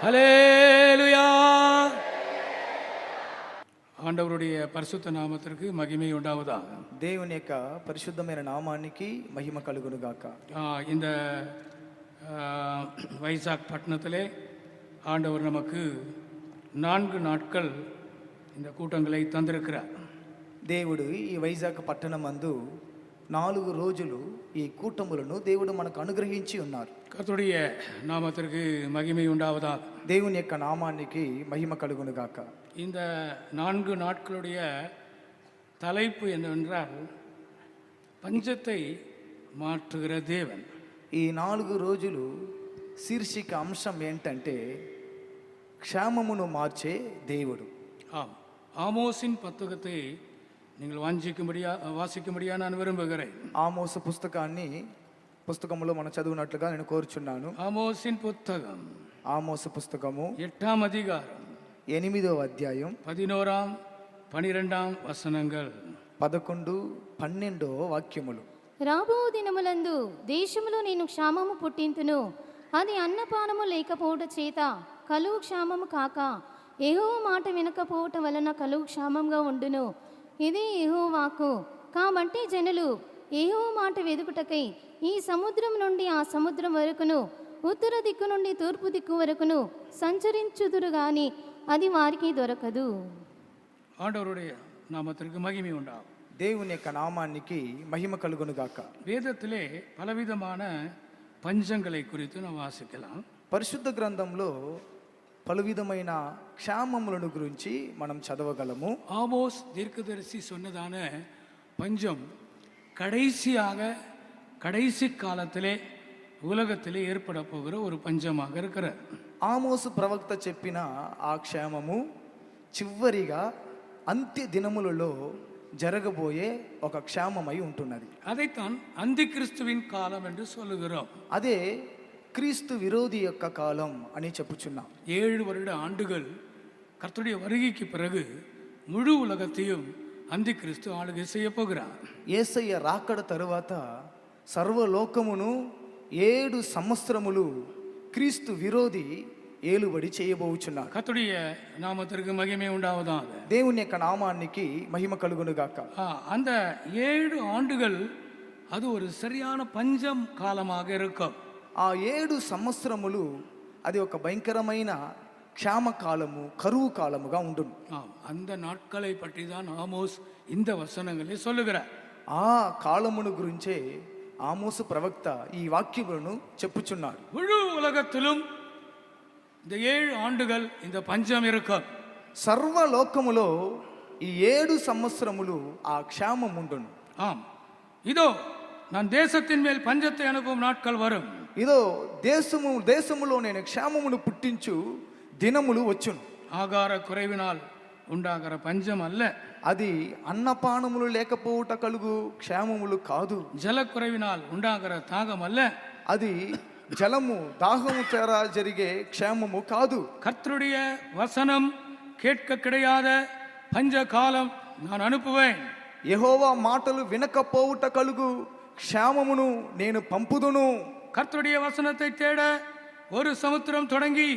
Hallelujah ஆண்டவருடைய பரிசுத்த நாமத்திற்கு மகிமை உண்டாவதாக దేవుని యొక్క పరిశుద్ధమైన నామానికి మహిమ కలుగును గాక ஆ, இந்த ஆ, வைசாக் பட்டணத்திலே ஆண்டவர் நமக்கு நான்கு நாட்கள் இந்த கூட்டங்களை தந்திருக்கிறார் దేవుడు ఈ వైజాగ్ పట్టణం అందు నాలుగు రోజులు ఈ కూటములను దేవుడు మనకు అనుగ్రహించి ఉన్నారు கர்த்தருடைய நாமத்திற்கு மகிமை உண்டாவதாக దేవుని యొక్క నామానికి మహిమ కలుగును గాక இந்த நான்கு நாட்களுடைய தலைப்பு என்னவென்றால் பஞ்சத்தை மாற்றுகிற தேவன் ఈ నాలుగు రోజులు శీర్షిక అంశం ఏంటంటే క్షేమమును మార్చే దేవుడు ஆம் ஆமோஸின் புத்தகத்தை நீங்கள் வாஞ்சிக்கும்படியா வாசிக்கும்படியா நான் விரும்புகிறேன் ఆమోస పుస్తకాన్ని పుస్తకంలో మనం చదివినట్లుగా నేను కోరుచున్నాను. ఆమోసిన్ పుస్తకం. ఆమోస పుస్తకము. ఎట్టాం అధికారం? ఎనిమిదవ అధ్యాయం. పదినోరాం పన్నిరెండాం వసనంగల్. పదకొండు పన్నెండో వాక్యములు. రాబో దినములందు దేశములో నేను క్షామము పుట్టింతును. అది అన్నపానము లేకపోవట చేత కలువు క్షామము కాక ఏహో మాట వినకపోవట వలన కలువు క్షామంగా ఉండును. ఇది ఏహో వాకు కాబట్టి జనులు ఏహో మాట వెదుకుటకై ఈ సముద్రం నుండి ఆ సముద్రం వరకును ఉత్తర దిక్కు నుండి తూర్పు దిక్కు వరకును సంచరించుదురు గాని అది వారికి దొరకదు ஆண்டவருடைய நாமத்திற்கு மகிமை உண்டாகும் దేవుని యొక్క నామానికి మహిమ కలుగును గాక வேதத்திலே பலவிதமான பஞ்சங்களை குறித்து நாம் வாசிக்கலாம் పరిశుద్ధ గ్రంథంలో పలు విధమైన క్షేమములను గురించి మనం చదవగలము ஆமோஸ் தீர்க்கதரிசி சொன்னதான பஞ்சம் கடைசியாக கடைசி காலத்திலே உலகத்திலே ஏற்பட போகிற ஒரு பஞ்சமாக இருக்கிறது ఆమోసు ప్రవక్త చెప్పిన ఆ క్షేమము చివరిగా అంత్య దినములలో జరగబోయే ఒక క్షేమమై ఉంటున్నది அதைத்தான் அந்தி கிறிஸ்துவின் காலம் என்று சொல்லுகிறோம் అదే క్రీస్తు విరోధి యొక్క కాలం అని చెప్పుచున్నాం ஏழு வருட ஆண்டுகள் கர்த்தருடைய வருகைக்கு பிறகு முழு உலகத்தையும் அந்தி கிறிஸ்து ஆளுகை செய்ய போகிறார் ఏసయ్య రాకడ తరువాత సర్వలోకమును ఏడు సంవత్సరములు క్రీస్తు విరోధి ఏలుబడి చేయబోచున్నాడు கர்த்தருடைய நாமத்திற்கு மகிமை உண்டாவதாக దేవుని యొక్క నామానికి మహిమ కలుగునుగాక ஆ, அந்த ஏழு ஆண்டுகள் அது ஒரு சரியான பஞ்சம் காலமாக இருக்கும் ఆ ఏడు సంవత్సరములు అది ఒక భయంకరమైన క్షామ కాలము కరువు కాలముగా ఉండును ஆம் அந்த நாட்களை பற்றி தான் ஆமோஸ் இந்த வசனங்களை சொல்லுகிறார் ఆ కాలమును గురించే ఆమోసు ప్రవక్త ఈ వాక్యములను చెప్పుచున్నాడు முழு உலகத்திலும் இந்த ஏழு ஆண்டுகள் இந்த பஞ்சம் இருக்கும் సర్వలోకములో ఈ ఏడు సంవత్సరములు ఆ క్షేమం ఉండును ஆம் இதோ நான் தேசத்தின் மேல் பஞ்சத்தை அனுப்பும் நாட்கள் வரும் ఇదో దేశము దేశములో నేను క్షేమమును పుట్టించు దినములు వచ్చును ஆகார குறைவினால் உண்டாகிற பஞ்சம் அல்ல అది అన్నపానములు లేకపోవుట కలుగు క్షేమములు కాదు ஜலக்குறைவினால் உண்டாகிற தாகம் அல்ல అది జలము దాహము చేర జరిగే క్షేమము కాదు கர்த்தருடைய வசனம் கேட்க கிடையாத பஞ்ச காலம் நான் அனுப்புவேன் యెహోవా మాటలు వినకపోవుట కలుగు క్షేమమును నేను పంపుదును கர்த்தருடைய வசனத்தை தேட ஒரு சமுத்திரம் தொடங்கி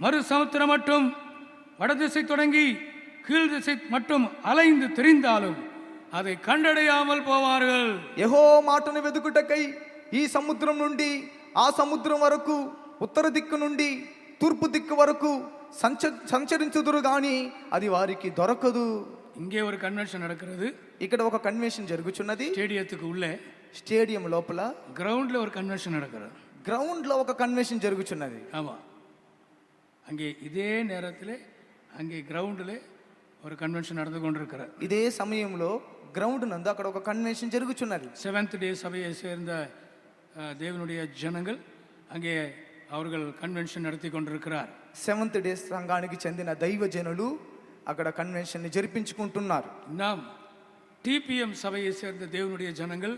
மறு சமுத்திரம் மட்டும் வடதிசை தொடங்கி கீழ் திசை மட்டும் அலைந்து திரிந்தாலும் அதை கண்டடையாமல் போவார்கள் యెహో మాటను వెతుకుటకై ఈ సముద్రం నుండి ఆ సముద్రం వరకు ఉత్తర దిక్కు నుండి తూర్పు దిక్కు వరకు సంచ సంచరించుదురు గాని అది వారికి దొరకదు இங்கே ஒரு கன்வென்ஷன் நடக்கிறது ఇక్కడ ఒక కన్వెన్షన్ జరుగుచున్నది ஸ்டேடியத்துக்கு உள்ளே స్టేడియం లోపల கிரவுண்ட்ல ஒரு கன்வென்ஷன் நடக்கிறது గ్రౌండ్ లో ఒక కన్వెన్షన్ జరుగుచున్నది ஆமா அங்கே இதே நேரத்தில் அங்கே கிரவுண்டில் ஒரு கன்வென்ஷன் நடந்து கொண்டிருக்கிறது ఇదే సమయంలో గ్రౌండ్ నందు అక్కడ ఒక కన్వెన్షన్ జరుగుచున్నది செவன்த் டே சபையை சேர்ந்த அஹ், தேவனுடைய ஜனங்கள் அங்கே அவர்கள் கன்வென்ஷன் நடத்தி கொண்டிருக்கிறார் సెవెంత్ డే సంఘానికి చెందిన దైవజనులు అక్కడ కన్వెన్షన్ ని జరిపించుకుంటున్నారు நாம் டிபிஎம் சபையை சேர்ந்த தேவனுடைய ஜனங்கள்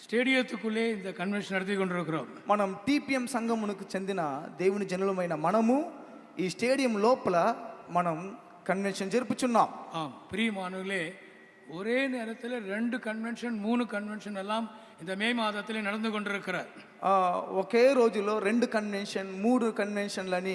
ஸ்டேடியத்துக்குள்ளே இந்த கன்வென்ஷன் நடத்தி கொண்டிருக்கிறோம் మనం టీపీఎం సంఘమునకు చెందిన దేవుని జనులమైన మనము ఈ స్టేడియం లోపల మనం కన్వెన్షన్ జరుపుచున్నాం ஆம் பிரியமானவர்களே ஒரே நேரத்தில் ரெண்டு கன்வென்ஷன் மூணு கன்வென்ஷன் எல்லாம் இந்த மே மாதத்திலே நடந்து கொண்டிருக்கிறார் ఆ, ఒకే రోజులో రెండు కన్వెన్షన్ మూడు కన్వెన్షన్లని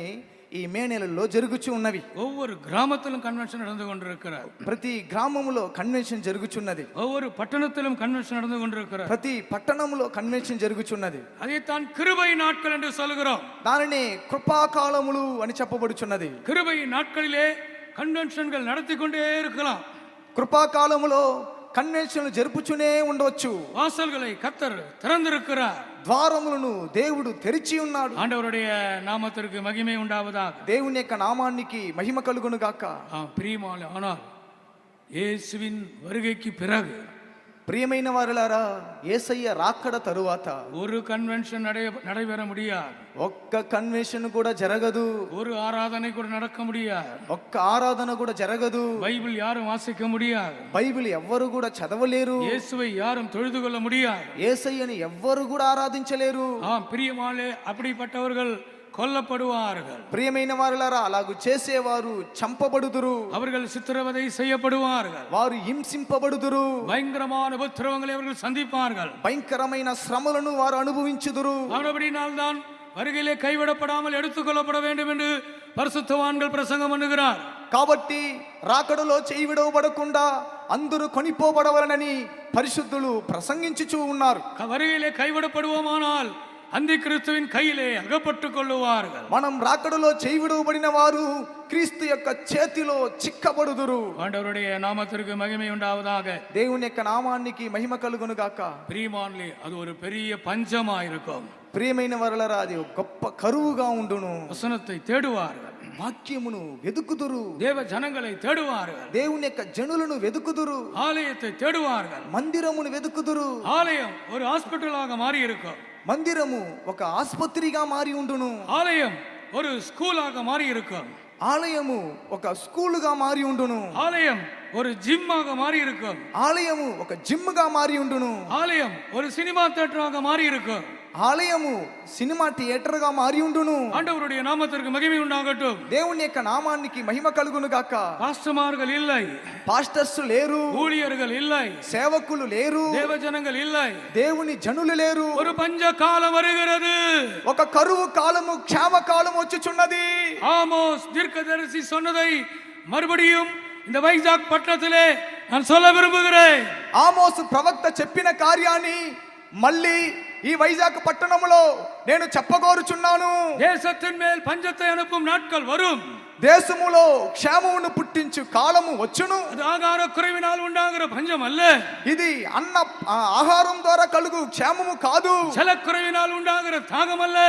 ఈ మే నెలలో జరుగుచు ఉన్నవి ஒவ்வொரு கிராமத்திலும் கன்வென்ஷன் நடந்து கொண்டிருக்கிறார் ప్రతి గ్రామములో కన్వెన్షన్ జరుగుచున్నది ஒவ்வொரு பட்டணத்திலும் கன்வென்ஷன் நடந்து கொண்டிருக்கிறார் ప్రతి పట్టణములో కన్వెన్షన్ జరుగుచున్నది அதைத்தான் கிருபை நாட்கள் என்று சொல்கிறோம் దానిని కృపాకాలములు అని చెప్పబడుచున్నది கிருபை நாட்களிலே கன்வென்ஷன்கள் நடத்தி கொண்டே இருக்கலாம் కృపాకాలములో కన్వెన్షన్లు జరుపుచునే ఉండవచ్చు வாசல்களை கத்தர் திறந்திருக்கிறார் ద్వారములను దేవుడు తెరిచి ఉన్నాడు ஆண்டவருடைய நாமத்திற்கு மகிமை உண்டாவதாக దేవుని యొక్క నామానికి మహిమ కలుగును గాక ஆம், பிரியமான ஆனால் இயேசுவின் வருகைக்கு பிறகு ప్రియమైన వారలారా ఏసయ్య రాకడ తరువాత ஒரு கன்வென்ஷன் நடை நடைபெற முடியாது ఒక్క కన్వెన్షన్ కూడా జరగదు ஒரு ஆராதனை கூட நடக்க முடியாது ఒక్క ఆరాధన కూడా జరగదు பைபிள் யாரும் வாசிக்க முடியாது బైబిల్ ఎవ్వరు కూడా చదవలేరు இயேசுவை யாரும் தொழுது கொள்ள முடியாது ఏసయ్యని ఎవ్వరు కూడా ఆరాధించలేరు ஆம் பிரியமாலே அப்படிப்பட்டவர்கள் கொல்லப்படுவார்கள் ప్రియమైన వారలారా అలాగు చేసేవారు చంపబడుదురు அவர்கள் சித்திரவதை செய்யப்படுவார்கள் వారు హింసింపబడుదురు பயங்கரமான உபத்திரவங்களை அவர்கள் சந்திப்பார்கள் భయంకరమైన శ్రమలను వారు అనుభవించుదురు அப்படினால்தான் வருகையிலே கைவிடப்படாமல் எடுத்துக்கொள்ளப்பட வேண்டும் என்று பரிசுத்தவான்கள் பிரசங்கம் பண்ணுகிறார் కాబట్టి రాకడలో చేయి విడవబడకుండా అందరూ కొనిపోబడవలనని పరిశుద్ధులు ప్రసంగించుచూ ఉన్నారు க- வருகையிலே கைவிடப்படுவோமானால் அந்த கிறிஸ்துவின் கையிலே அகப்பட்டுக் கொள்ளுவார்கள் మనం రాకడలో చేయి విడవబడిన వారు క్రీస్తు యొక్క చేతిలో చిక్కబడుదురు ஆண்டவருடைய நாமத்திற்கு மகிமை உண்டாவதாக దేవుని యొక్క నామానికి మహిమ కలుగును గాక பிரியமானே அது ஒரு பெரிய பஞ்சமா இருக்கும் ప్రియమైన వరలరా అది ఒక గొప్ప కరువుగా ఉండును வசனத்தை தேடுவார்கள் వాక్యమును వెదుకుదురు தேவ ஜனங்களை தேடுவார்கள் దేవుని యొక్క జనులను వెదుకుదురు ஆலயத்தை தேடுவார்கள் మందిరమును వెదుకుదురు ஆலயம் ஒரு ஹாஸ்பிட்டலாக மாறி இருக்கும் మందిరము ఒక ఆసుపత్రిగా మారి ఉండును ஆலயம் ஒரு ஸ்கூலாக மாறி இருக்கும் ఆలయము ఒక స్కూలుగా మారి ఉండును ஆலயம் ஒரு ஜிம்மாக மாறி இருக்கும் ఆలయము ఒక జిమ్గా మారి ఉండును ஆலயம் ஒரு சினிமா தியேட்டராக மாறி இருக்கும் ఆలయము సినిమా థియేటర్గా మారి ఉండును ஆண்டவருடைய நாமத்திற்கு மகிமை உண்டாகட்டும் దేవుని యొక్క నామానికి మహిమ కలుగును గాక பாஸ்டமார்கள் இல்லை పాస్టర్స్ లేరు ஊழியர்கள் இல்லை సేవకులు లేరు தேவ ஜனங்கள் இல்லை దేవుని జనులు లేరు ஒரு பஞ்ச காலம் வருகிறது ఒక కరువు కాలము క్షేమ కాలం వచ్చుచున్నది ஆமோஸ் தீர்க்கதரிசி சொன்னதை மறுபடியும் இந்த வைஜாக் பட்டணத்திலே நான் சொல்ல விரும்புகிறேன் ఆమోసు ప్రవక్త చెప్పిన కార్యాన్ని మళ్ళీ ఈ వైజాగ్ పట్టణములో నేను చెప్పగోరుచున్నాను தேசத்தின் மேல் பஞ்சத்தை அனுப்பும் நாட்கள் வரும் దేశములో క్షేమమును పుట్టించు కాలము వచ్చును அது ஆகார குறைவினால் உண்டாகிற பஞ்சம் அல்ல ఇది అన్న ఆ, ఆహారం ద్వారా కలుగు క్షేమము కాదు ஜலக்குறைவினால் உண்டாகிற தாகம் அல்ல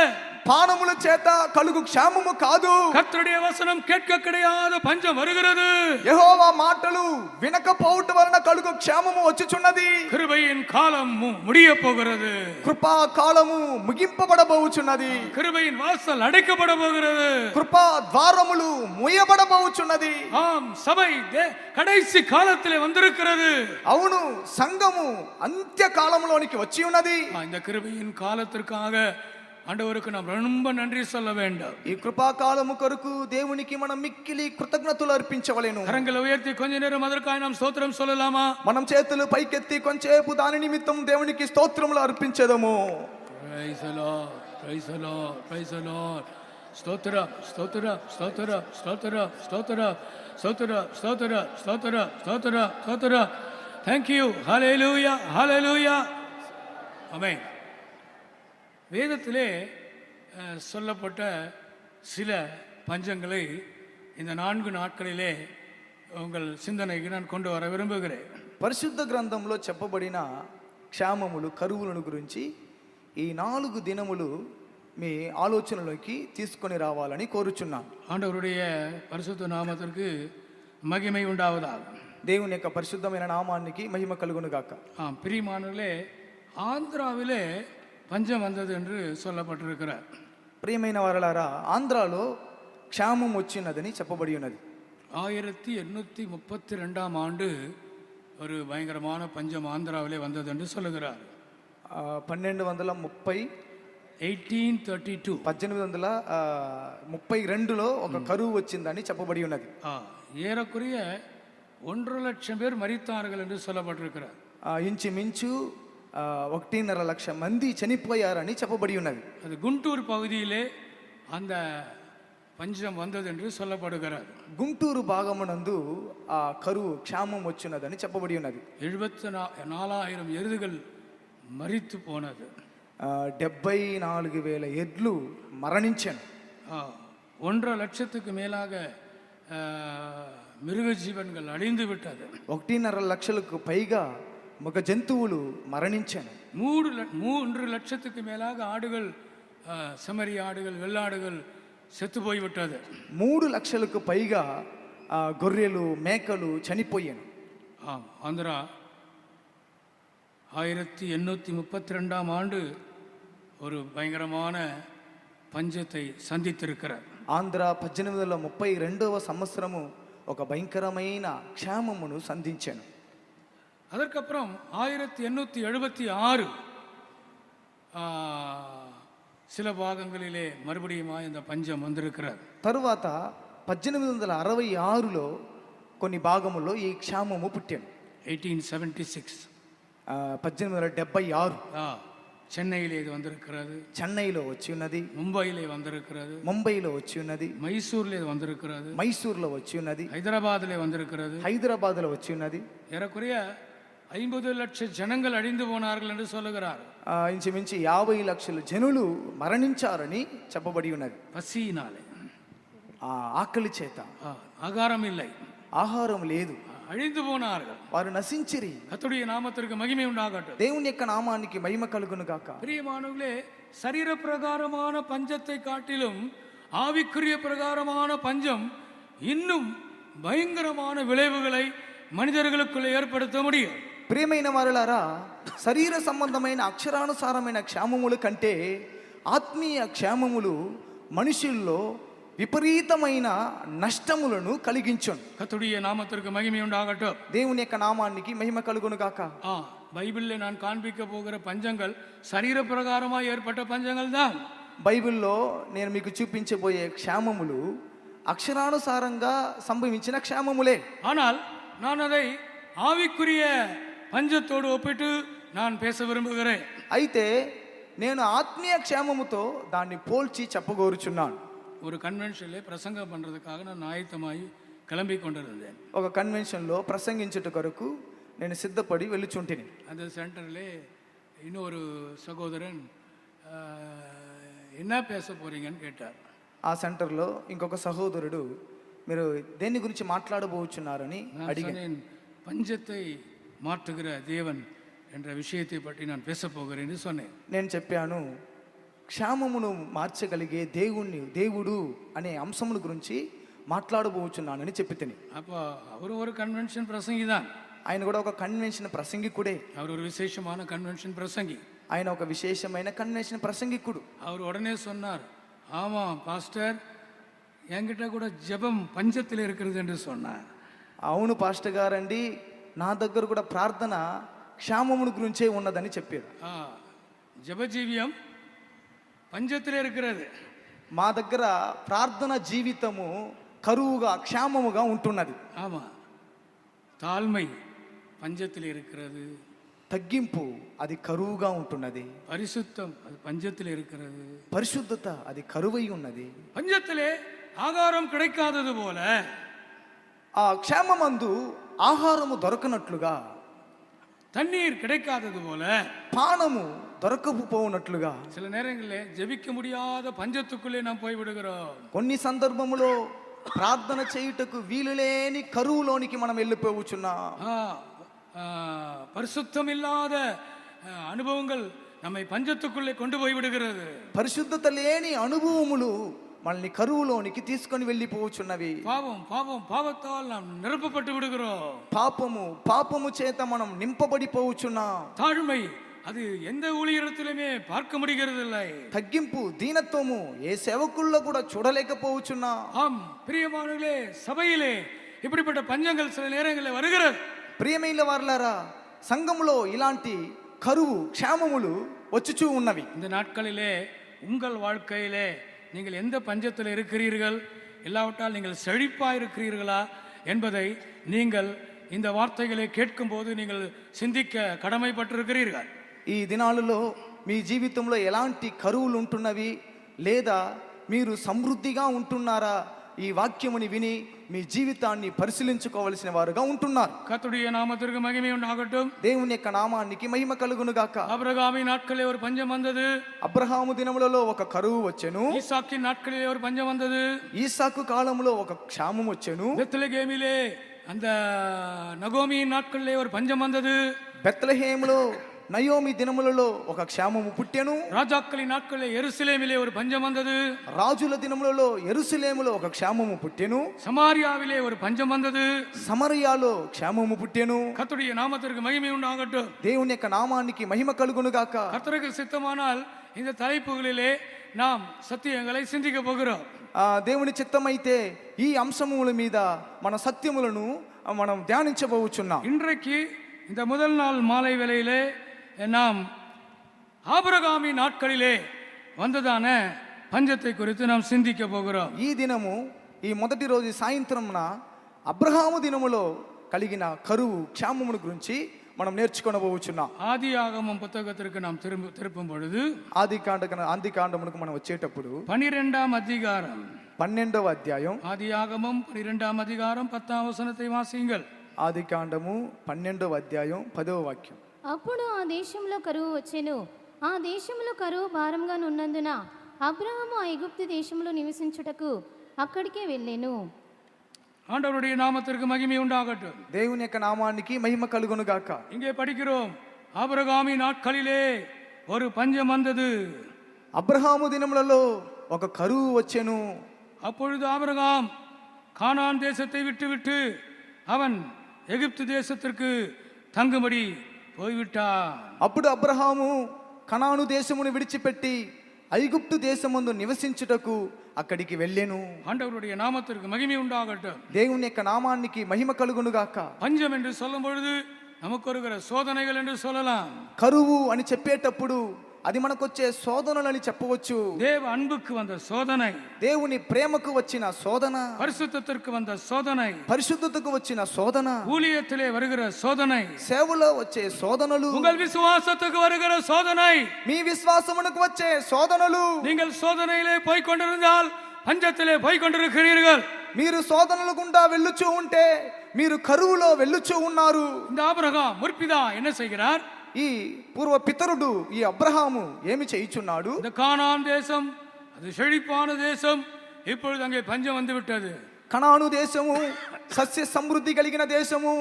பானமுல சேத்தா கழுகு க்ஷாமமு காது. கர்த்தருடைய வசனம் கேட்க கிடையாத பஞ்சம் வருகிறது. యెహోవా మాటలు వినకపోవుట వలన కలుగు క్షేమము వచ్చుచున్నది கிருபையின் காலம் மு- முடிய போகிறது కృపా போகு ముగింపబడబోచున్నది கிருபையின் வாசல் அடைக்கப்பட போகிறது. కృపా போகு ముయ్యబడబోచున్నది ஆம் சபை கடைசி காலத்திலே வந்திருக்கிறது. అవును சங்கமும் అంత్య காலமுல వచ్చి வச்சு ஆ, இந்த கிருபையின் காலத்திற்காக ஆண்டவருக்கு நாம் ரொம்ப நன்றி சொல்ல வேண்டும் ఈ కృపా కాలము కొరకు దేవునికి మనం మిక్కిలి కృతజ్ఞతలు అర్పించవలెను கரங்களை உயர்த்தி கொஞ்ச நேரம் அதற்காக நாம் ஸ்தோத்திரம் சொல்லலாமா మనం చేతులు పైకెత్తి కొంచెంసేపు దాని నిమిత్తం దేవునికి స్తోత్రములు అర్పించదము Praise the Lord, praise the Lord, praise the Lord. ஸ்தோத்திரம் ஸ்தோத்திரம் ஸ்தோத்திரம் ஸ்தோத்திரம் ஸ்தோத்திரம் ஸ்தோத்திரம் ஸ்தோத்திரம் ஸ்தோத்திரம் ஸ்தோத்திரம் ஸ்தோத்திரம் தேங்க்யூ ஹalleluya ஹalleluya ஆமென் வேதத்திலே அஹ், சொல்லப்பட்ட சில பஞ்சங்களை இந்த நான்கு நாட்களிலே உங்கள் சிந்தனைக்கு நான் கொண்டு வர விரும்புகிறேன் పరిశుద్ధ గ్రంథంలో చెప్పబడిన క్షేమములు కరువులను గురించి ఈ నాలుగు దినములు మీ ఆలోచనలోకి తీసుకొని రావాలని కోరుచున్నాను ஆண்டவருடைய பரிசுத்த நாமத்திற்கு மகிமை உண்டாவதாக దేవుని యొక్క పరిశుద్ధమైన నామానికి మహిమ కలుగును గాక ஆம் பிரியமானவர்களே ஆந்திராவிலே பஞ்சம் வந்தது என்று சொல்லப்பட்டிருக்கிறார் ప్రియమైన వారలారా ఆంధ్రాలో క్షేమం వచ్చినదని చెప్పబడి ఉన్నది ஆயிரத்தி எண்ணூற்றி முப்பத்தி ரெண்டாம் ஆண்டு ஒரு பயங்கரமான பஞ்சம் ஆந்திராவிலே வந்தது என்று சொல்லுகிறார் ఆ, పన్నెండు వందల ముప్పై எயிட்டீன் தேர்ட்டி டூ పద్దెనిమిది వందల ఆ, ముప్పై రెండులో ఒక కరువు వచ్చిందని చెప్పబడి ఉన్నది ஏறக்குறைய ஒன்றரை லட்சம் பேர் மரித்தார்கள் என்று சொல்லப்பட்டிருக்கிறார் ఆ, ఇంచుమించు ఆ, ఒకటిన్నర లక్ష మంది చనిపోయారని చెప్పబడి ఉన్నది அது குண்டூர் பகுதியிலே அந்த பஞ்சம் வந்தது என்று சொல்லப்படுகிறது గుంటూరు భాగమునందు ఆ కరువు క్షామం వచ్చినదని చెప్పబడి ఉన్నది எழுபத்தி நா நாலாயிரம் எருதுகள் மரித்து போனது ఆ, డెబ్బై నాలుగు వేల ఎడ్లు మరణించాను ஆ, ஒன்றரை லட்சத்துக்கு மேலாக ஆ, மிருக ஜீவன்கள் அழிந்து விட்டது ఒకటిన్నర లక్షలకు పైగా మగ జంతువులు మరణించాను மூன்று ல- மூன்று லட்சத்துக்கு மேலாக ஆடுகள் ஆ, செம்மறி ஆடுகள் வெள்ளாடுகள் செத்து போய்விட்டது మూడు లక్షలకు పైగా ఆ, గొర్రెలు మేకలు చనిపోయాను ஆம் ஆந்திரா ஆயிரத்தி எண்ணூற்றி முப்பத்தி ரெண்டாம் ஆண்டு ஒரு பயங்கரமான பஞ்சத்தை சந்தித்திருக்கிறார் ఆంధ్ర పద్దెనిమిది వందల ముప్పై రెండవ సంవత్సరము ఒక భయంకరమైన క్షేమమును సంధించాను அதற்கப்புறம் ஆயிரத்தி எண்ணூற்றி எழுபத்தி ஆறு சில பாகங்களிலே மறுபடியுமா இந்த பஞ்சம் வந்திருக்கிறது తరువాత పద్దెనిమిది వందల అరవై ఆరులో కొన్ని భాగముల్లో ఈ క్షేమము పుట్టాను எயிட்டீன் செவன்டி சிக்ஸ் ఆ, పద్దెనిమిది వందల డెబ్బై ఆరు சென்னையிலே இது வந்திருக்கிறது చెన్నైలో వచ్చి ఉన్నది மும்பையிலே வந்திருக்கிறது ముంబైలో వచ్చి ఉన్నది மைசூர்ல இது வந்திருக்கிறது మైసూర్లో వచ్చి ఉన్నది ஹைதராபாத்திலே வந்திருக்கிறது హైదరాబాద్లో వచ్చి ఉన్నది ஏறக்குறைய ஐம்பது லட்சம் ஜனங்கள் அழிந்து போனார்கள் என்று சொல்லுகிறார் ఆ, ఇంచుమించు యాభై లక్షల జనులు మరణించారని చెప్పబడి ఉన్నది பசியினாலே ఆ ఆకలి చేత ஆ, ஆகாரம் இல்லை ఆహారం లేదు அழிந்து போனார்கள் వారు నశించిరి கர்த்தருடைய நாமத்திற்கு மகிமை உண்டாகட்டும் దేవుని యొక్క నామానికి మహిమ కలుగును గాక பிரியமானவர்களே சரீர பிரகாரமான பஞ்சத்தை காட்டிலும் ஆவிக்குரிய பிரகாரமான பஞ்சம் இன்னும் பயங்கரமான விளைவுகளை மனிதர்களுக்குள்ளே ஏற்படுத்த முடியும் ప్రియమైన వారులారా శరీర సంబంధమైన అక్షరానుసారమైన క్షేమముల కంటే ఆత్మీయ క్షేమములు మనుషుల్లో విపరీతమైన నష్టములను కలిగించును கர்த்தருடைய நாமத்திற்கு மகிமை உண்டாகட்டும் దేవుని యొక్క నామానికి మహిమ కలుగును గాక ஆ பைபிளில் நான் காண்பிக்க போகிற பஞ்சங்கள் சரீர பிரகாரமாக ஏற்பட்ட பஞ்சங்கள் தான் బైబిల్లో నేను మీకు చూపించబోయే క్షేమములు అక్షరానుసారంగా సంభవించిన క్షేమములే ஆனால் நான் அதை ஆவிக்குரிய பஞ்சத்தோடு ஒப்பிட்டு நான் பேச விரும்புகிறேன் అయితే నేను ఆత్మీయ క్షేమముతో దాన్ని పోల్చి చెప్పగోరుచున్నాను ஒரு கன்வென்ஷனில் பிரசங்கம் பண்ணுறதுக்காக நான் ஆயத்தமாகி கிளம்பி கொண்டிருந்தேன் ఒక కన్వెన్షన్లో ప్రసంగించుట కొరకు నేను సిద్ధపడి వెళ్ళుచుంటిని அந்த சென்டரில் இன்னொரு சகோதரன் "ஆ, என்ன பேச போறீங்கன்னு கேட்டார் ఆ సెంటర్లో ఇంకొక సహోదరుడు మీరు దేని గురించి మాట్లాడబోచున్నారని நான் అడిగాను சொன்னேன் பஞ்சத்தை மாற்றுகிற தேவன் என்ற விஷயத்தை பற்றி நான் பேச போகிறேன் என்று சொன்னேன் నేను చెప్పాను క్షేమమును మార్చగలిగే దేవుణ్ణి దేవుడు అనే అంశముల గురించి మాట్లాడబోచున్నానని చెప్పి తిని அப்போ அவர் ஒரு கன்வென்ஷன் பிரசங்கி தான் ఆయన కూడా ఒక కన్వెన్షన్ ప్రసంగికుడే அவர் ஒரு விசேஷமான கன்வென்ஷன் பிரசங்கி ఆయన ఒక విశేషమైన కన్వెన్షన్ ప్రసంగికుడు அவர் உடனே சொன்னார் ஆமாம் பாஸ்டர் என்கிட்ட கூட ஜெபம் பஞ்சத்தில் இருக்கிறது என்று சொன்னார் అవును పాస్టర్ గారండి నా దగ్గర కూడా ప్రార్థన క్షేమమును గురించే ఉన్నదని చెప్పారు ஆ ஜெபஜீவியம் பஞ்சத்தில் இருக்கிறது మా దగ్గర ప్రార్థన జీవితము కరువుగా క్షేమముగా ఉంటున్నది ஆமாம் தாழ்மை பஞ்சத்தில் இருக்கிறது తగ్గింపు అది కరువుగా ఉంటున్నది பரிசுத்தம் அது பஞ்சத்தில் இருக்கிறது పరిశుద్ధత అది కరువై ఉన్నది பஞ்சத்திலே ஆகாரம் கிடைக்காதது போல ఆ క్షేమమందు ఆహారము దొరకనట్లుగా தண்ணீர் கிடைக்காதது போல పానము దొరకకపోనట్లుగా சில நேரங்களில் ஜெபிக்க முடியாத பஞ்சத்துக்குள்ளே நாம் போய் விடுகிறோம் కొన్ని సందర్భములో ప్రార్థన చేయుటకు వీలులేని కరువులోనికి మనం వెళ్ళిపోవచ్చున్నాం ஆ, ஆ, பரிசுத்தம் இல்லாத ஆ, அனுபவங்கள் நம்மை பஞ்சத்துக்குள்ளே கொண்டு போய் விடுகிறது పరిశుద్ధత లేని అనుభవములు మనల్ని కరువులోనికి తీసుకొని వెళ్ళిపోవచ్చున్నవి பாவம் பாவம் பாவத்தால் நாம் நிரப்பப்பட்டு விடுகிறோம் పాపము పాపము చేత మనం నింపబడిపోవచ్చున్నాం தாழ்மை அது எந்த ஊழியத்திலுமே பார்க்க முடிகிறது இல்லை తగ్గింపు దీనత్వము ఏ సేవకుల్లో కూడా చూడలేకపోవచ్చున్నాం ஆம் பிரியமானவர்களே சபையிலே இப்படிப்பட்ட பஞ்சங்கள் சில நேரங்களில் வருகிறது ప్రియమైన వారలారా సంఘములో ఇలాంటి కరువు క్షేమములు వచ్చుచూ ఉన్నవి இந்த நாட்களிலே உங்கள் வாழ்க்கையிலே நீங்கள் எந்த பஞ்சத்தில் இருக்கிறீர்கள் இல்லாவிட்டால் நீங்கள் செழிப்பாக இருக்கிறீர்களா என்பதை நீங்கள் இந்த வார்த்தைகளை கேட்கும்போது நீங்கள் சிந்திக்க கடமைப்பட்டிருக்கிறீர்கள் ఈ దినాలలో మీ జీవితంలో ఎలాంటి కరువులు ఉంటున్నవి లేదా మీరు సమృద్ధిగా ఉంటున్నారా ఈ వాక్యముని విని మీ జీవితాన్ని పరిశీలించుకోవలసిన వారుగా ఉంటున్నారు கர்த்தருடைய நாமத்திற்கு மகிமை உண்டாகட்டும் దేవుని యొక్క నామానికి మహిమ కలుగును గాక ஆபிரகாமின் நாட்களிலே ஒரு பஞ்சம் வந்தது అబ్రహాము దినములలో ఒక కరువు వచ్చెను ஈசாக்கின் நாட்களிலே ஒரு பஞ்சம் வந்தது ఈసాకు కాలంలో ఒక క్షామం వచ్చెను பெத்லகேமிலே அந்த நகோமியின் நாட்களிலே ஒரு பஞ்சம் வந்தது బెత్లహేములో నయోమి దినములలో ఒక క్షామము పుట్టెను ராஜாக்களின் நாட்களிலே எருசலேமிலே ஒரு பஞ்சம் வந்தது రాజుల దినములలో ఎరుసలేములో ఒక క్షామము పుట్టెను சமாரியாவிலே ஒரு பஞ்சம் வந்தது సమరయాలో క్షేమము పుట్టెను கர்த்தருடைய நாமத்திற்கு மகிமை உண்டாகட்டும் దేవుని యొక్క నామానికి మహిమ కలుగును గాక கர்த்தருக்கு சித்தமானால் இந்த தலைப்புகளிலே நாம் சத்தியங்களை சிந்திக்க போகிறோம் ఆ దేవుని చిత్తమైతే ఈ అంశముల మీద మన సత్యములను మనం ధ్యానించబోచున్నాం இன்றைக்கு இந்த முதல் நாள் மாலை வேளையிலே நாம் ஆபிரகாமி நாட்களிலே வந்ததான பஞ்சத்தை குறித்து நாம் சிந்திக்க போகிறோம் ఈ దినము ఈ మొదటి రోజు సాయంత్రంన అబ్రహాము దినములో కలిగిన కరువు క్షేమమును గురించి మనం నేర్చుకొనబోచున్నాం ஆதி ஆகமம் புத்தகத்திற்கு நாம் திரும்ப திருப்பும் பொழுது ఆది కాండ ఆది కాండమునకు మనం వచ్చేటప్పుడు பனிரெண்டாம் அதிகாரம் పన్నెండవ అధ్యాయం ஆதி ஆகமம் பனிரெண்டாம் அதிகாரம் பத்தாம் வசனத்தை வாசியுங்கள் ఆది కాండము పన్నెండవ అధ్యాయం పదవ వాక్యం అప్పుడు ఆ దేశంలో కరువు వచ్చెను ఆ దేశంలో కరువు భారంగా నున్నందున అబ్రహాము ఆ ఐగుప్తు దేశంలో నివసించుటకు అక్కడికే వెళ్ళెను ஆண்டவருடைய நாமத்திற்கு மகிமை உண்டாகட்டும் దేవుని యొక్క నామానికి మహిమ కలుగును గాక இங்கே படிக்கிறோம் ஆபிரகாமி நாட்களிலே ஒரு பஞ்சம் வந்தது అబ్రహాము దినములలో ఒక కరువు వచ్చెను அப்பொழுது ஆபிரகாம் கானான் தேசத்தை விட்டுவிட்டு அவன் எகிப்து தேசத்திற்கு தங்கும்படி போய்விட்டான் అప్పుడు అబ్రహాము కనాను దేశమును విడిచిపెట్టి ఐగుప్తు దేశమందు నివసించుటకు అక్కడికి వెళ్ళెను ஆண்டவருடைய நாமத்திற்கு மகிமை உண்டாகட்டும் దేవుని యొక్క నామానికి మహిమ కలుగును గాక பஞ்சம் என்று சொல்லும் பொழுது நமக்கு வருகிற சோதனைகள் என்று சொல்லலாம் కరువు అని చెప్పేటప్పుడు అది మనకొచ్చే శోధనలని చెప్పవచ్చు தேவ அன்புக்கு வந்த சோதனை దేవుని ప్రేమకు వచ్చిన శోధన பரிசுத்தத்திற்கு வந்த சோதனை పరిశుద్ధతకు వచ్చిన శోధన ஊழியத்திலே வருகிற சோதனை సేవలో వచ్చే శోధనలు உங்கள் விசுவாசத்துக்கு வருகிற சோதனை మీ విశ్వాసమునకు వచ్చే శోధనలు நீங்கள் சோதனையிலே போய் கொண்டிருந்தால் பஞ்சத்திலே போய் கொண்டிருக்கிறீர்கள் మీరు శోధనల గుండా వెళ్ళుచూ ఉంటే మీరు కరువులో వెళ్ళుచూ ఉన్నారు இந்த ஆபிரகாம் முற்பிதா என்ன செய்கிறார் ఈ పూర్వ పితరుడు ఈ అబ్రహాము ఏమి చేయుచున్నాడు இந்த கானான் தேசம் அது செழிப்பான தேசம் இப்பொழுது அங்கே பஞ்சம் வந்து விட்டது కణాను దేశము సస్య సమృద్ధి కలిగిన దేశము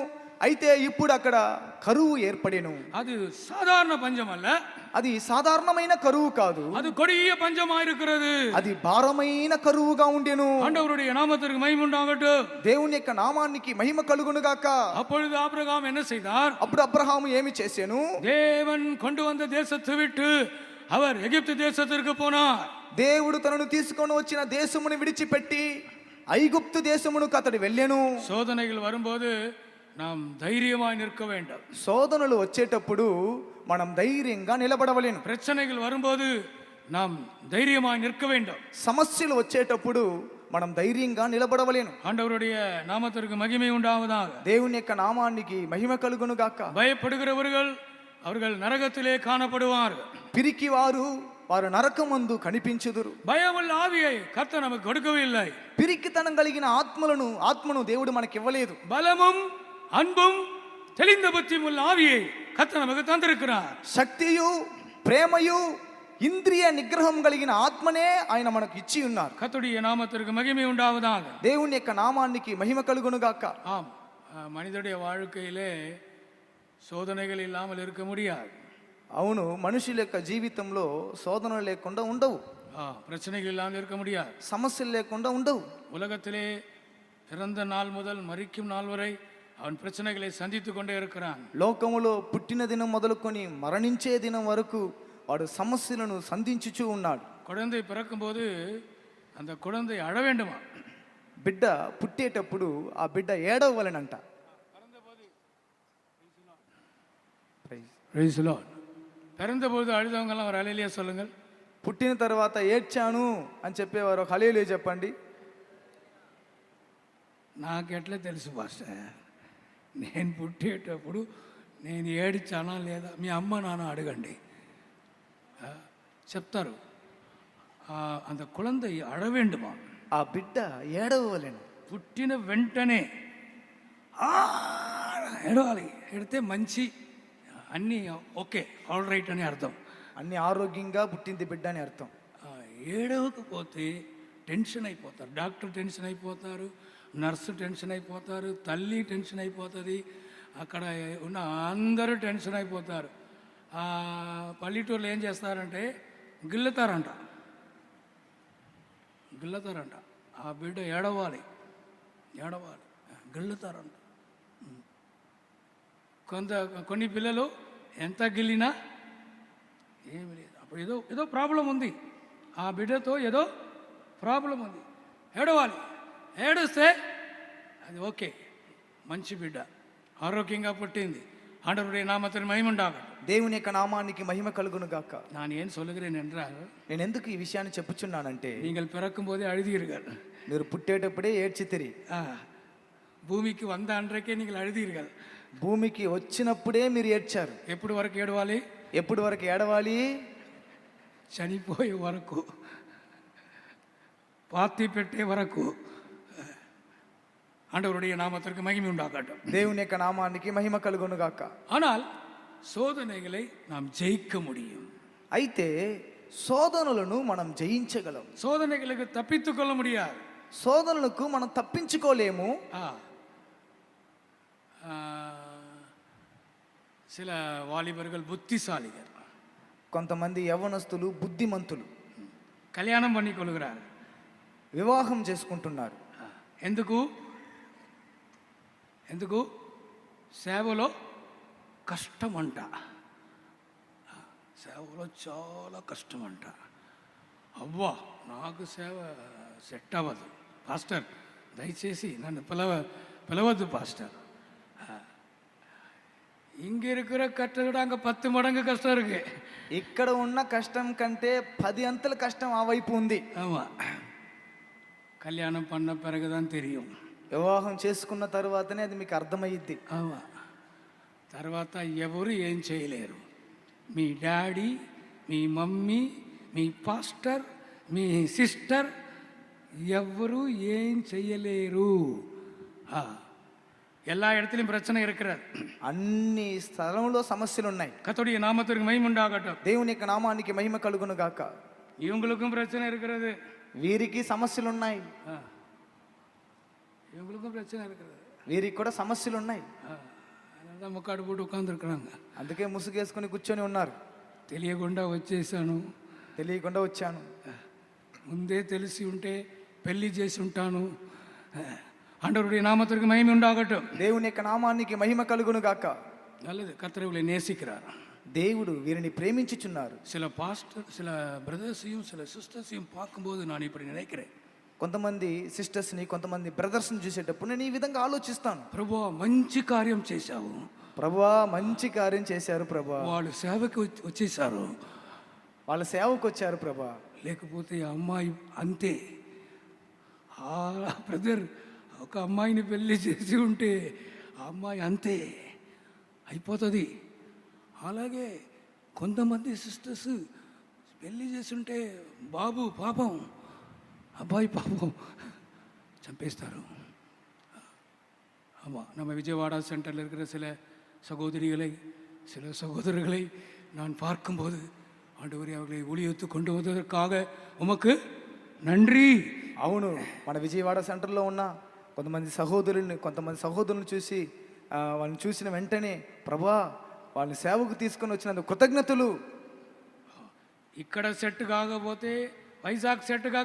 అయితే ఇప్పుడు అక్కడ కరువు ఏర్పడెను அது சாதாரண பஞ்சம் அல்ல అది సాధారణమైన కరువు కాదు அது கொடிய பஞ்சமா இருக்கிறது అది భారమైన కరువుగా ఉండెను ஆண்டவருடைய நாமத்திற்கு மைமுண்டாகட்டும் దేవుని యొక్క నామానికి మహిమ కలుగును గాక அப்பொழுது ஆபிரகாம் என்ன செய்தார் అప్పుడు అబ్రహాము ఏమి చేశాను தேவன் கொண்டு வந்த தேசத்தை விட்டு அவர் எகிப்து தேசத்திற்கு போனார் దేవుడు తనను తీసుకొని వచ్చిన దేశమును విడిచిపెట్టి ఐగుప్తు దేశమునకు అతడు వెళ్ళెను சோதனைகள் வரும்போது நாம் தைரியமாய் நிற்க வேண்டும் శోధనలు వచ్చేటప్పుడు మనం ధైర్యంగా నిలబడవలేను பிரச்சனைகள் வரும்போது நாம் தைரியமாய் நிற்க வேண்டும் సమస్యలు వచ్చేటప్పుడు మనం ధైర్యంగా నిలబడవలేను ஆண்டவருடைய நாமத்திற்கு மகிமை உண்டாவதாக దేవుని యొక్క నామానికి మహిమ కలుగును గాక பயப்படுகிறவர்கள் அவர்கள் நரகத்திலே காணப்படுவார்கள் పిరికి వారు వారు నరకమందు కనిపించుదురు பயமுள்ள ஆவியை கர்த்தர் நமக்கு கொடுக்கவில்லை పిరికితనం కలిగిన ఆత్మలను ఆత్మను దేవుడు మనకి ఇవ్వలేదు பலமும் அன்பும் தெளிந்த புத்தியும் உள்ள ஆவியை கர்த்தர் நமக்கு தந்திருக்கிறார் శక్తియు ప్రేమయు ఇంద్రియ నిగ్రహం కలిగిన ఆత్మనే ఆయన మనకు ఇచ్చి ఉన్నారు கர்த்தருடைய நாமத்திற்கு மகிமை உண்டாவதாக దేవుని యొక్క నామానికి మహిమ కలుగును గాక ஆம் அஹ், மனிதனுடைய வாழ்க்கையிலே சோதனைகள் இல்லாமல் இருக்க முடியாது అవును మనుషుల యొక్క జీవితంలో శోధనలు లేకుండా ఉండవు ஆ, பிரச்சனைகள் இல்லாமல் இருக்க முடியாது సమస్యలు లేకుండా ఉండవు உலகத்திலே பிறந்த நாள் முதல் மறிக்கும் நாள் வரை அவன் பிரச்சனைகளை சந்தித்து கொண்டே இருக்கிறான் లోకములో పుట్టిన దినం మొదలుకొని మరణించే దినం వరకు వాడు సమస్యలను సంధించుచూ ఉన్నాడు குழந்தை பிறக்கும்போது அந்த குழந்தை அழ வேண்டுமா బిడ్డ పుట్టేటప్పుడు ఆ బిడ్డ ఏడవలనంట Praise the Lord. பிறந்தபோது அழுதவங்கெல்லாம் ஒரு அலையிலேயே சொல்லுங்கள் పుట్టిన తర్వాత ఏడ్చాను అని చెప్పేవారు హలేలే చెప్పండి నాకెట్లా తెలుసు పాస్టర్ నేను పుట్టేటప్పుడు నేను ఏడిచానా లేదా? మీ అమ్మ నాన్న అడగండి. చెప్తారు. అంత కులంద అడవండి మా. ఆ బిడ్డ ఏడవలేను. పుట్టిన వెంటనే ఏడవాలి. ఎడితే మంచి అన్నీ ఓకే ఆల్ రైట్ అని అర్థం. అన్ని ఆరోగ్యంగా పుట్టింది బిడ్డ అని అర్థం. ఏడవకపోతే టెన్షన్ అయిపోతారు. డాక్టర్ టెన్షన్ అయిపోతారు. నర్సు టెన్షన్ అయిపోతారు తల్లి టెన్షన్ అయిపోతుంది అక్కడ ఉన్న అందరూ టెన్షన్ అయిపోతారు. పల్లెటూరులో ఏం చేస్తారంటే గిల్లుతారంట. గిల్లుతారంట. ఆ బిడ్డ ఏడవాలి ఏడవాలి గిల్లుతారంట. కొంత కొన్ని పిల్లలు ఎంత గిల్లినా ఏమి లేదు. అప్పుడు ఏదో ఏదో ప్రాబ్లం ఉంది. ఆ బిడ్డతో ఏదో ప్రాబ్లం ఉంది. ఏడవాలి ఏడుస్తే అది ఓకే మంచి బిడ్డ ఆరోగ్యంగా పుట్టింది ஆண்டவருடைய நாமத்தின் மகிமுண்டாகட்டும் దేవుని యొక్క నామానికి మహిమ కలుగును గాక நான் ஏன் சொல்லுகிறேன் என்றால் నేను ఎందుకు ఈ విషయాన్ని చెప్పుచున్నానంటే நீங்கள் பிறக்கும் போதே அழுதீர்கள் మీరు పుట్టేటప్పుడే ఏడ్చితిరి ஆ, பூமிக்கு வந்த அன்றைக்கே நீங்கள் அழுதீர்கள் భూమికి వచ్చినప్పుడే మీరు ఏడ్చారు ఎప్పుడు వరకు ఏడవాలి ఎప్పుడు వరకు ఏడవాలి చనిపోయే వరకు పాతి పెట్టే వరకు ஆண்டவருடைய நாமத்திற்கு மகிமை உண்டாகட்டும் దేవుని యొక్క నామానికి మహిమ కలుగును గాక ஆனால் சோதனைகளை நாம் ஜெயிக்க முடியும் అయితే శోధనలను మనం జయించగలం சோதனைகளுக்கு தப்பித்துக் கொள்ள முடியாது శోధనలకు మనం తప్పించుకోలేము ஆ. ஆ, சில வாலிபர்கள் புத்திசாலிகள் కొంతమంది యవ్వనస్తులు బుద్ధిమంతులు கல்யாணம் பண்ணி கொள்கிறார் వివాహం చేసుకుంటున్నారు ఎందుకు ఎందుకు సేవలో కష్టం అంట సేవలో చాలా కష్టం అంట అవ్వా నాకు సేవ సెట్ అవ్వదు పాస్టర్ దయచేసి నన్ను పిలవ పిలవద్దు పాస్టర్ இங்க இருக்கிற கஷ்டம் விட அங்கே பத்து மடங்கு கஷ்டம் இருக்கு ఇక్కడ ఉన్న కష్టం కంటే పది అంతల కష్టం ఆ వైపు ఉంది ஆமாம் கல்யாணம் பண்ண பிறகுதான் தெரியும் వివాహం చేసుకున్న తర్వాతనే అది మీకు అర్థమయ్యిద్ది ఆమా తర్వాత ఎవరు ఏం చేయలేరు మీ డాడీ మీ మమ్మీ మీ పాస్టర్ మీ సిస్టర్ ఎవరు ఏం చేయలేరు ఆ, எல்லா இடத்துலையும் பிரச்சனை இருக்கிறது అన్ని స్థలంలో సమస్యలు ఉన్నాయి கத்தோடைய நாமத்திற்கு மகிமுண்டாகட்டும் దేవుని యొక్క నామానికి మహిమ కలుగును గాక இவங்களுக்கும் பிரச்சனை இருக்கிறது వీరికి సమస్యలు ఉన్నాయి ஆ. இவங்களுக்கும் பிரச்சனை இருக்கிறது వీరికి కూడా సమస్యలు ఉన్నాయి ஆ, அதனால தான் முக்காடு போட்டு உட்காந்துருக்குறாங்க అందుకే ముసుగేసుకుని కూర్చొని ఉన్నారు తెలియకుండా వచ్చేసాను తెలియకుండా వచ్చాను ముందే తెలిసి ఉంటే పెళ్లి చేసి ఉంటాను ஆண்டவருடைய நாமத்திற்கு மகிமை உண்டாகட்டும் దేవుని యొక్క నామానికి మహిమ కలుగును గాక நல்லது கர்த்தரவுகளை நேசிக்கிறார் దేవుడు వీరిని ప్రేమించుచున్నారు சில பாஸ்டர் சில பிரதர்ஸையும் சில சிஸ்டர்ஸையும் பார்க்கும்போது நான் இப்படி நினைக்கிறேன் కొంతమంది సిస్టర్స్ని కొంతమంది బ్రదర్స్ని చూసేటప్పుడు నేను ఈ విధంగా ఆలోచిస్తాను. ప్రభు మంచి కార్యం చేశావు. ప్రభువా మంచి కార్యం చేశారు ప్రభా. వాళ్ళు సేవకి వచ్చి- వచ్చేసారు వాళ్ళ సేవకు వచ్చారు ప్రభా. లేకపోతే ఆ అమ్మాయి అంతే. ఆ బ్రదర్ ఒక అమ్మాయిని పెళ్ళి చేసి ఉంటే ఆ అమ్మాయి అంతే. అయిపోతుంది. అలాగే కొంతమంది సిస్టర్స్ పెళ్ళి చేసి ఉంటే బాబు పాపం. అబ్బాయి పాపం చంపేస్తారు ஆமாம் நம்ம விஜயவாடா சென்டரில் இருக்கிற சில சகோதரிகளை சில சகோதரர்களை நான் பார்க்கும்போது ஆண்டவரே அவர்களை ஒளியத்து கொண்டு வந்ததற்காக உமக்கு நன்றி అవును మన విజయవాడ సెంటర్లో ఉన్న కొంతమంది సహోదరుల్ని కొంతమంది సహోదరులను చూసి ఆ, వాళ్ళని చూసిన వెంటనే ప్రభా వాళ్ళని సేవకు తీసుకొని వచ్చినందుకు కృతజ్ఞతలు ఇక్కడ సెట్ కాకపోతే వైజాగ్ సెట్ కాక